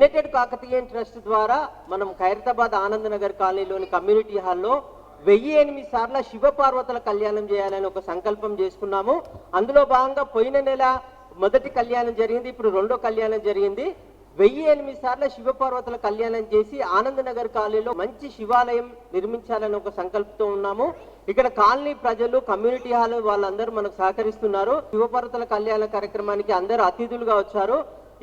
United Kakatiya trust ద్వారా మనం ఖైరతాబాద్ ఆనంద్ నగర్ కాలనీలోని కమ్యూనిటీ హాల్లో వెయ్యి ఎనిమిది సార్ల శివపార్వతుల కళ్యాణం చేయాలని ఒక సంకల్పం చేసుకున్నాము. అందులో భాగంగా పోయిన నెల మొదటి కళ్యాణం జరిగింది ఇప్పుడు రెండో కళ్యాణం జరిగింది. వెయ్యి ఎనిమిది సార్ల శివపార్వతుల కళ్యాణం చేసి ఆనంద్ నగర్ కాలనీలో మంచి శివాలయం నిర్మించాలని ఒక సంకల్పంతో ఉన్నాము. ఇక్కడ కాలనీ ప్రజలు కమ్యూనిటీ హాల్ వాళ్ళందరూ మనకు సహకరిస్తున్నారు. శివపార్వతుల కళ్యాణ కార్యక్రమానికి అందరూ అతిథులుగా వచ్చారు.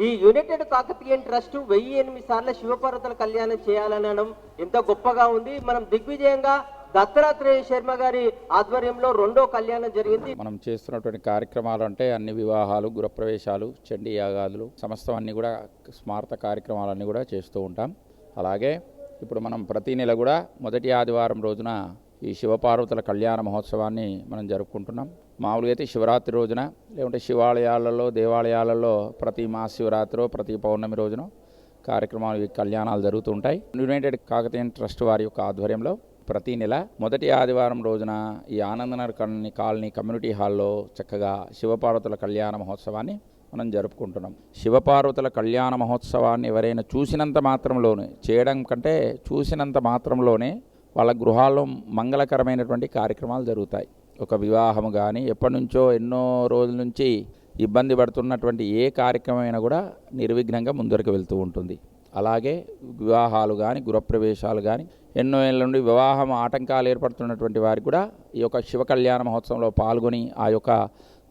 ఈ యునైటెడ్ కాకతీయన్ ట్రస్ట్ వెయ్యి ఎనిమిది సార్ల శివపార్వతుల కళ్యాణం చేయాలనడం ఎంత గొప్పగా ఉంది. మనం దిగ్విజయంగా దత్తాత్రేయ శర్మ గారి ఆధ్వర్యంలో రెండో కళ్యాణం జరిగింది. మనం చేస్తున్నటువంటి కార్యక్రమాలు అంటే అన్ని వివాహాలు గృహప్రవేశాలు చండీ యాగాదులు సమస్తం అన్ని కూడా స్మారత కార్యక్రమాలన్నీ కూడా చేస్తూ ఉంటాం. అలాగే ఇప్పుడు మనం ప్రతి నెల కూడా మొదటి ఆదివారం రోజున ఈ శివపార్వతుల కళ్యాణ మహోత్సవాన్ని మనం జరుపుకుంటున్నాం. మామూలుగా అయితే శివరాత్రి రోజున లేకుంటే శివాలయాలలో దేవాలయాలలో ప్రతి మహాశివరాత్రి ప్రతి పౌర్ణమి రోజున కార్యక్రమాలు ఈ కళ్యాణాలు జరుగుతుంటాయి యునైటెడ్ కాకతీయ ట్రస్ట్ వారి యొక్క ఆధ్వర్యంలో ప్రతి నెల మొదటి ఆదివారం రోజున ఈ ఆనందనగర్ కాలనీ కాలనీ కమ్యూనిటీ హాల్లో చక్కగా శివపార్వతుల కళ్యాణ మహోత్సవాన్ని మనం జరుపుకుంటున్నాం. శివపార్వతుల కళ్యాణ మహోత్సవాన్ని ఎవరైనా చూసినంత మాత్రంలోనే చేయడం కంటే చూసినంత మాత్రంలోనే వాళ్ళ గృహాల్లో మంగళకరమైనటువంటి కార్యక్రమాలు జరుగుతాయి. ఒక వివాహము కానీ ఎప్పటి నుంచో ఎన్నో రోజుల నుంచి ఇబ్బంది పడుతున్నటువంటి ఏ కార్యక్రమమైనా కూడా నిర్విఘ్నంగా ముందరకు వెళ్తూ ఉంటుంది. అలాగే వివాహాలు కానీ గృహప్రవేశాలు కానీ ఎన్నో ఏళ్ళ నుండి వివాహం ఆటంకాలు ఏర్పడుతున్నటువంటి వారికి కూడా ఈ యొక్క శివ కళ్యాణ మహోత్సవంలో పాల్గొని ఆ యొక్క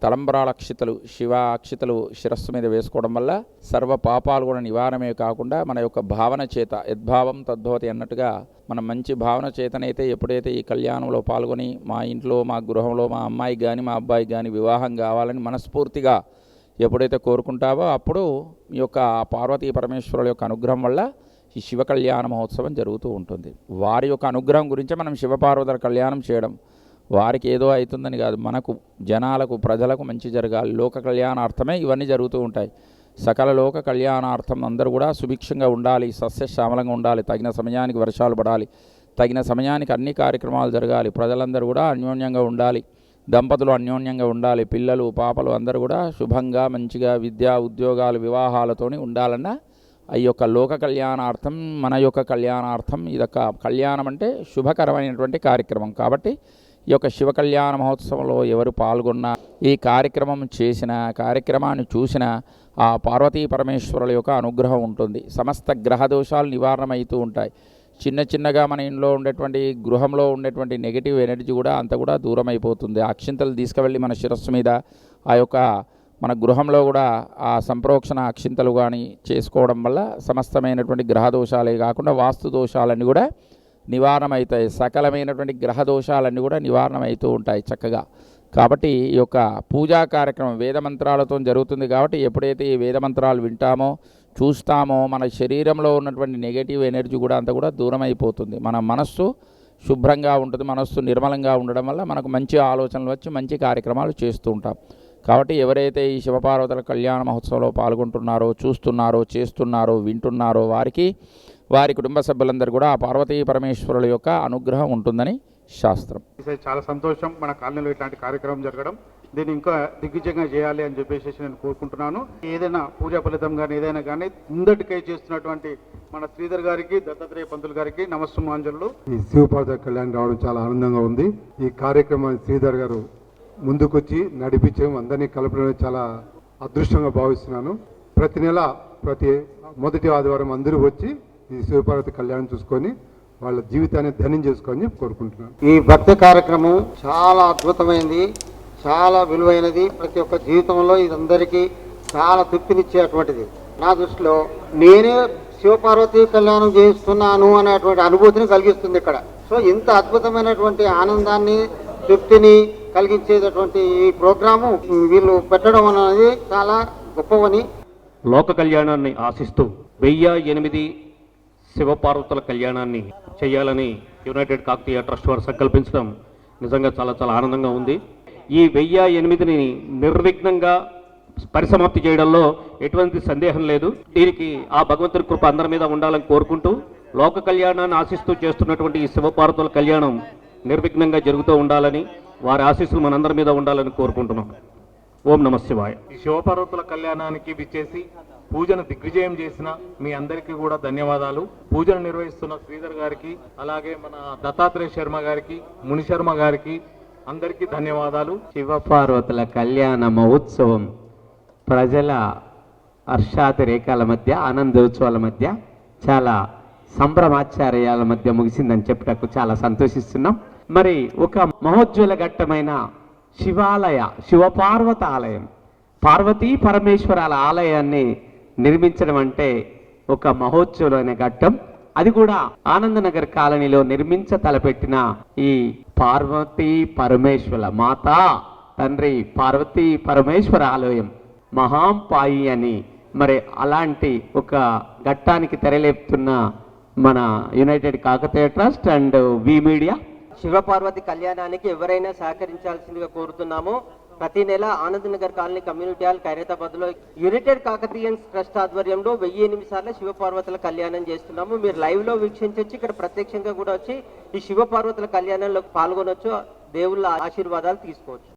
తలంబరాలక్షితలు శివ అక్షితలు శిరస్సు మీద వేసుకోవడం వల్ల సర్వ పాపాలు కూడా నివారణమే కాకుండా మన యొక్క భావన చేత యద్భావం తద్భవతి అన్నట్టుగా మనం మంచి భావన చేతనైతే ఎప్పుడైతే ఈ కళ్యాణంలో పాల్గొని మా ఇంట్లో మా గృహంలో మా అమ్మాయికి కానీ మా అబ్బాయికి కానీ వివాహం కావాలని మనస్ఫూర్తిగా ఎప్పుడైతే కోరుకుంటావో అప్పుడు ఈ యొక్క పార్వతీ పరమేశ్వరుల యొక్క అనుగ్రహం వల్ల ఈ శివ కళ్యాణ మహోత్సవం జరుగుతూ ఉంటుంది. వారి యొక్క అనుగ్రహం గురించే మనం శివపార్వతుల కళ్యాణం చేయడం వారికి ఏదో అవుతుందని కాదు. మనకు జనాలకు ప్రజలకు మంచి జరగాలి. లోక కళ్యాణార్థమే ఇవన్నీ జరుగుతూ ఉంటాయి. సకల లోక కళ్యాణార్థం అందరూ కూడా సుభిక్షంగా ఉండాలి సస్యశ్యామలంగా ఉండాలి తగిన సమయానికి వర్షాలు పడాలి తగిన సమయానికి అన్ని కార్యక్రమాలు జరగాలి ప్రజలందరూ కూడా అన్యోన్యంగా ఉండాలి దంపతులు అన్యోన్యంగా ఉండాలి పిల్లలు పాపలు అందరూ కూడా శుభంగా మంచిగా విద్యా ఉద్యోగాలు వివాహాలతోని ఉండాలన్న ఈ యొక్క లోక కళ్యాణార్థం మన యొక్క కళ్యాణార్థం ఇదొక కళ్యాణం అంటే శుభకరమైనటువంటి కార్యక్రమం. కాబట్టి ఈ యొక్క శివ కళ్యాణ మహోత్సవంలో ఎవరు పాల్గొన్నా ఈ కార్యక్రమం చేసిన కార్యక్రమాన్ని చూసిన ఆ పార్వతీ పరమేశ్వరుల యొక్క అనుగ్రహం ఉంటుంది. సమస్త గ్రహ దోషాలు నివారణమవుతూ ఉంటాయి. చిన్న చిన్నగా మన ఇంట్లో ఉండేటువంటి గృహంలో ఉండేటువంటి నెగిటివ్ ఎనర్జీ కూడా అంత కూడా దూరం అయిపోతుంది అక్షింతలు తీసుకువెళ్ళి మన శిరస్సు మీద ఆ యొక్క మన గృహంలో కూడా ఆ సంప్రోక్షణ అక్షింతలు కానీ చేసుకోవడం వల్ల సమస్తమైనటువంటి గ్రహ దోషాలే కాకుండా వాస్తు దోషాలన్నీ కూడా నివారణ అవుతాయి సకలమైనటువంటి గ్రహ దోషాలన్నీ కూడా నివారణ అవుతూ ఉంటాయి చక్కగా. కాబట్టి ఈ యొక్క పూజా కార్యక్రమం వేద మంత్రాలతో జరుగుతుంది కాబట్టి ఎప్పుడైతే ఈ వేద మంత్రాలు వింటామో చూస్తామో మన శరీరంలో ఉన్నటువంటి నెగటివ్ ఎనర్జీ కూడా అంతా కూడా దూరం అయిపోతుంది మన మనస్సు శుభ్రంగా ఉంటుంది మనస్సు నిర్మలంగా ఉండడం వల్ల మనకు మంచి ఆలోచనలు వచ్చి మంచి కార్యక్రమాలు చేస్తూ ఉంటాం. కాబట్టి ఎవరైతే ఈ శివపార్వతుల కళ్యాణ మహోత్సవంలో పాల్గొంటున్నారో చూస్తున్నారో చేస్తున్నారో వింటున్నారో వారికి వారి కుటుంబ సభ్యులందరూ కూడా ఆ పార్వతీ పరమేశ్వరుల యొక్క అనుగ్రహం ఉంటుందని శాస్త్రం. ఇది చాలా సంతోషం మన కాలనీలో ఇట్లాంటి కార్యక్రమం జరగడం. దీన్ని ఇంకా దిగ్విజయంగా చేయాలి అని చెప్పేసి నేను కోరుకుంటున్నాను. ఏదైనా పూజా ఫలితం కానీ ఏదైనా కానీ ముందటికై చేస్తున్నటువంటి మన శ్రీధర్ గారికి దత్తాత్రేయ పంతులు గారికి నమస్సుమాంజలు. ఈ శివపాద కళ్యాణం రావడం చాలా ఆనందంగా ఉంది. ఈ కార్యక్రమాన్ని శ్రీధర్ గారు ముందుకొచ్చి నడిపించడం అందరినీ కలపడం చాలా అదృష్టంగా భావిస్తున్నాను. ప్రతి నెల ప్రతి మొదటి ఆదివారం అందరూ వచ్చి ఈ శివపార్వతి కళ్యాణం చూసుకొని వాళ్ళ జీవితాన్ని ధన్యం చేసుకొని కోరుకుంటున్నాను. ఈ భక్తి కార్యక్రమం చాలా అద్భుతమైనది చాలా విలువైనది. ప్రతి ఒక్క జీవితంలో ఇది అందరికీ చాలా తృప్తినిచ్చేటువంటిది నా దృష్టిలో నేనే శివపార్వతి కళ్యాణం చేస్తున్నాను అనేటువంటి అనుభూతిని కలిగిస్తుంది ఇక్కడ. సో ఇంత అద్భుతమైనటువంటి ఆనందాన్ని తృప్తిని కలిగించేటటువంటి ఈ ప్రోగ్రాము వీళ్ళు పెట్టడం అనేది చాలా గొప్పవని. లోక కళ్యాణాన్ని ఆశిస్తూ వెయ్యి ఎనిమిది శివపార్వతుల కళ్యాణాన్ని చేయాలని యునైటెడ్ కాకతీయ ట్రస్ట్ వారు సంకల్పించడం నిజంగా చాలా చాలా ఆనందంగా ఉంది. ఈ వెయ్యి ఎనిమిదిని నిర్విఘ్నంగా పరిసమాప్తి చేయడంలో ఎటువంటి సందేహం లేదు. దీనికి ఆ భగవంతుని కృప అందరి మీద ఉండాలని కోరుకుంటూ లోక కళ్యాణాన్ని ఆశిస్తూ చేస్తున్నటువంటి ఈ శివపార్వతుల కళ్యాణం నిర్విఘ్నంగా జరుగుతూ ఉండాలని వారి ఆశీస్సులు మనందరి మీద ఉండాలని కోరుకుంటున్నాం. ఓం నమ శివాయ. ఈ శివపార్వతుల కళ్యాణానికి విచ్చేసి పూజను దిగ్విజయం చేసిన మీ అందరికీ కూడా ధన్యవాదాలు. పూజను నిర్వహిస్తున్న శ్రీధర్ గారికి అలాగే మన దత్తాత్రేయ శర్మ గారికి ముని శర్మ గారికి అందరికీ ధన్యవాదాలు. శివపార్వతుల కళ్యాణ మహోత్సవం ప్రజల హర్షాతిరేకాల మధ్య ఆనందోత్సవాల మధ్య చాలా సంభ్రమాచార్యాల మధ్య ముగిసిందని చెప్పుటకు చాలా సంతోషిస్తున్నాం. మరి ఒక మహోజ్వల ఘట్టమైన శివాలయ శివపార్వత ఆలయం పార్వతీ పరమేశ్వరాల ఆలయాన్ని నిర్మించడం అంటే ఒక మహోత్సవమైన ఘట్టం. అది కూడా ఆనందనగర్ కాలనీలో నిర్మించ తలపెట్టిన ఈ పార్వతీ పరమేశ్వర మాత తండ్రి పార్వతీ పరమేశ్వర ఆలయం. మహాంపాయి అని మరి అలాంటి ఒక ఘట్టానికి తెరలేపుతున్న మన United Kakatiya Trust and V Media Shivaparvati కళ్యాణానికి ఎవరైనా సహకరించాల్సిందిగా కోరుతున్నాము. ప్రతి నెల Anand Nagar colony community hall ఖైరతాబాద్లో United Kakatiyans Trust ఆధ్వర్యంలో వెయ్యి ఎనిమిది సార్లు శివపార్వతుల కళ్యాణం చేస్తున్నాము. మీరు లైవ్లో వీక్షించవచ్చు ఇక్కడ ప్రత్యక్షంగా కూడా వచ్చి ఈ శివపార్వతుల కళ్యాణంలో పాల్గొనొచ్చు. దేవుళ్ళ ఆశీర్వాదాలు తీసుకోవచ్చు.